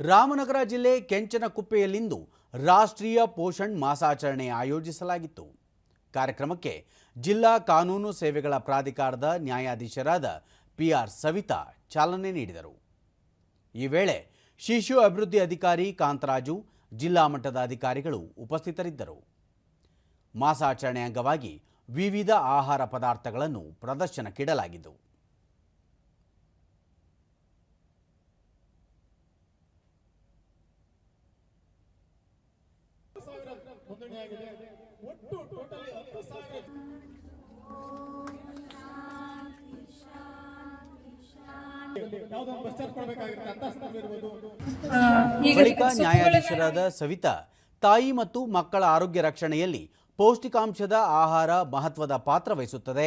ರಾಮನಗರ ಜಿಲ್ಲೆ ಕೆಂಚನಕುಪ್ಪೆಯಲ್ಲಿಂದು ರಾಷ್ಟ್ರೀಯ ಪೋಷಣ್ ಮಾಸಾಚರಣೆ ಆಯೋಜಿಸಲಾಗಿತ್ತು. ಕಾರ್ಯಕ್ರಮಕ್ಕೆ ಜಿಲ್ಲಾ ಕಾನೂನು ಸೇವೆಗಳ ಪ್ರಾಧಿಕಾರದ ನ್ಯಾಯಾಧೀಶರಾದ ಪಿಆರ್ ಸವಿತಾ ಚಾಲನೆ ನೀಡಿದರು. ಈ ವೇಳೆ ಶಿಶು ಅಭಿವೃದ್ಧಿ ಅಧಿಕಾರಿ ಕಾಂತರಾಜು, ಜಿಲ್ಲಾ ಮಟ್ಟದ ಅಧಿಕಾರಿಗಳು ಉಪಸ್ಥಿತರಿದ್ದರು. ಮಾಸಾಚರಣೆ ಅಂಗವಾಗಿ ವಿವಿಧ ಆಹಾರ ಪದಾರ್ಥಗಳನ್ನು ಪ್ರದರ್ಶನಕ್ಕಿಡಲಾಗಿದ್ದು ಸಾವಿರ ಬಳಿಕ ನ್ಯಾಯಾಧೀಶರಾದ ಸವಿತಾ ತಾಯಿ ಮತ್ತು ಮಕ್ಕಳ ಆರೋಗ್ಯ ರಕ್ಷಣೆಯಲ್ಲಿ ಪೌಷ್ಟಿಕಾಂಶದ ಆಹಾರ ಮಹತ್ವದ ಪಾತ್ರ ವಹಿಸುತ್ತದೆ.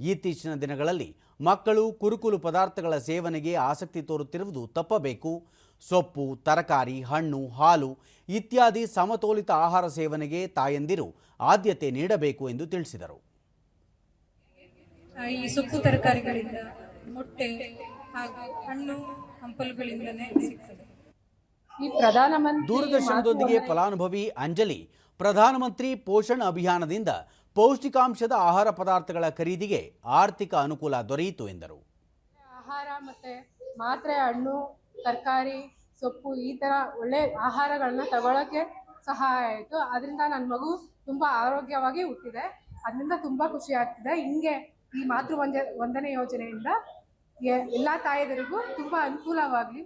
ಇತ್ತೀಚಿನ ದಿನಗಳಲ್ಲಿ ಮಕ್ಕಳು ಕುರುಕುಲು ಪದಾರ್ಥಗಳ ಸೇವನೆಗೆ ಆಸಕ್ತಿ ತೋರುತ್ತಿರುವುದು ತಪ್ಪಬೇಕು. ಸೊಪ್ಪು ತರಕಾರಿ ಹಣ್ಣು ಹಾಲು ಇತ್ಯಾದಿ ಸಮತೋಲಿತ ಆಹಾರ ಸೇವನೆಗೆ ತಾಯಂದಿರು ಆದ್ಯತೆ ನೀಡಬೇಕು ಎಂದು ತಿಳಿಸಿದರು. ಈ ಸೊಪ್ಪು ತರಕಾರಿಗಳಿಂದ ಮೊಟ್ಟೆ ಹಾಗೂ ಹಣ್ಣು ಹಂಪಲುಗಳಿಂದನೇ ಸಿಗ್ತದೆ. ಈ ಪ್ರಧಾನಮಂತ್ರಿ ದೂರದರ್ಶನದೊಂದಿಗೆ ಫಲಾನುಭವಿ ಅಂಜಲಿ ಪ್ರಧಾನಮಂತ್ರಿ ಪೋಷಣ್ ಅಭಿಯಾನದಿಂದ ಪೌಷ್ಟಿಕಾಂಶದ ಆಹಾರ ಪದಾರ್ಥಗಳ ಖರೀದಿಗೆ ಆರ್ಥಿಕ ಅನುಕೂಲ ದೊರೆಯಿತು ಎಂದರು. ಆಹಾರ ಮತ್ತೆ ಮಾತ್ರೆ ಹಣ್ಣು ತರಕಾರಿ ಸೊಪ್ಪು ಈ ಥರ ಒಳ್ಳೆ ಆಹಾರಗಳನ್ನ ತಗೊಳ್ಳೋಕ್ಕೆ ಸಹಾಯ ಆಯಿತು. ಅದರಿಂದ ನನ್ನ ಮಗು ತುಂಬ ಆರೋಗ್ಯವಾಗಿ ಹುಟ್ಟಿದೆ. ಅದರಿಂದ ತುಂಬ ಖುಷಿ ಆಗ್ತಿದೆ. ಹಿಂಗೆ ಈ ಮಾತೃ ವಂದ ವಂದನೆ ಯೋಜನೆಯಿಂದ ಎಲ್ಲ ತಾಯಿಯರಿಗೂ ತುಂಬ ಅನುಕೂಲವಾಗಲಿ.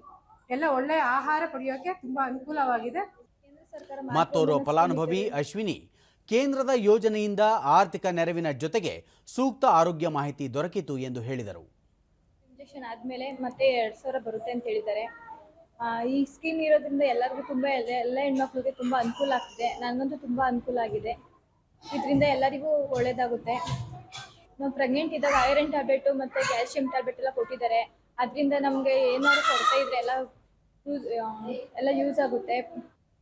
ಎಲ್ಲ ಒಳ್ಳೆಯ ಆಹಾರ ಪಡೆಯೋಕ್ಕೆ ತುಂಬ ಅನುಕೂಲವಾಗಿದೆ. ಮತ್ತೋರ್ವ ಫಲಾನುಭವಿ ಅಶ್ವಿನಿ ಕೇಂದ್ರದ ಯೋಜನೆಯಿಂದ ಆರ್ಥಿಕ ನೆರವಿನ ಜೊತೆಗೆ ಸೂಕ್ತ ಆರೋಗ್ಯ ಮಾಹಿತಿ ದೊರಕಿತು ಎಂದು ಹೇಳಿದರು. ಇಂಜೆಕ್ಷನ್ ಆದಮೇಲೆ ಮತ್ತೆ ಎರಡು ಸಾವಿರ ಬರುತ್ತೆ ಅಂತ ಹೇಳಿದ್ದಾರೆ. ಈ ಸ್ಕೀಮ್ ಇರೋದ್ರಿಂದ ಎಲ್ಲರಿಗೂ ತುಂಬ ಎಲ್ಲ ಹೆಣ್ಮಕ್ಳಿಗೆ ತುಂಬ ಅನುಕೂಲ ಆಗ್ತಿದೆ. ನನಗಂತೂ ತುಂಬ ಅನುಕೂಲ ಆಗಿದೆ. ಇದರಿಂದ ಎಲ್ಲರಿಗೂ ಒಳ್ಳೆಯದಾಗುತ್ತೆ ನಾವು ಪ್ರೆಗ್ನೆಂಟ್ ಇದ್ದಾಗ ಐರನ್ ಟ್ಯಾಬ್ಲೆಟು ಮತ್ತು ಕ್ಯಾಲ್ಶಿಯಂ ಟ್ಯಾಬ್ಲೆಟ್ ಎಲ್ಲ ಕೊಟ್ಟಿದ್ದಾರೆ. ಅದರಿಂದ ನಮಗೆ ಏನಾದ್ರು ಕೊರತೆ ಇದ್ರೆ ಎಲ್ಲ ಯೂಸ್ ಎಲ್ಲ ಯೂಸ್ ಆಗುತ್ತೆ.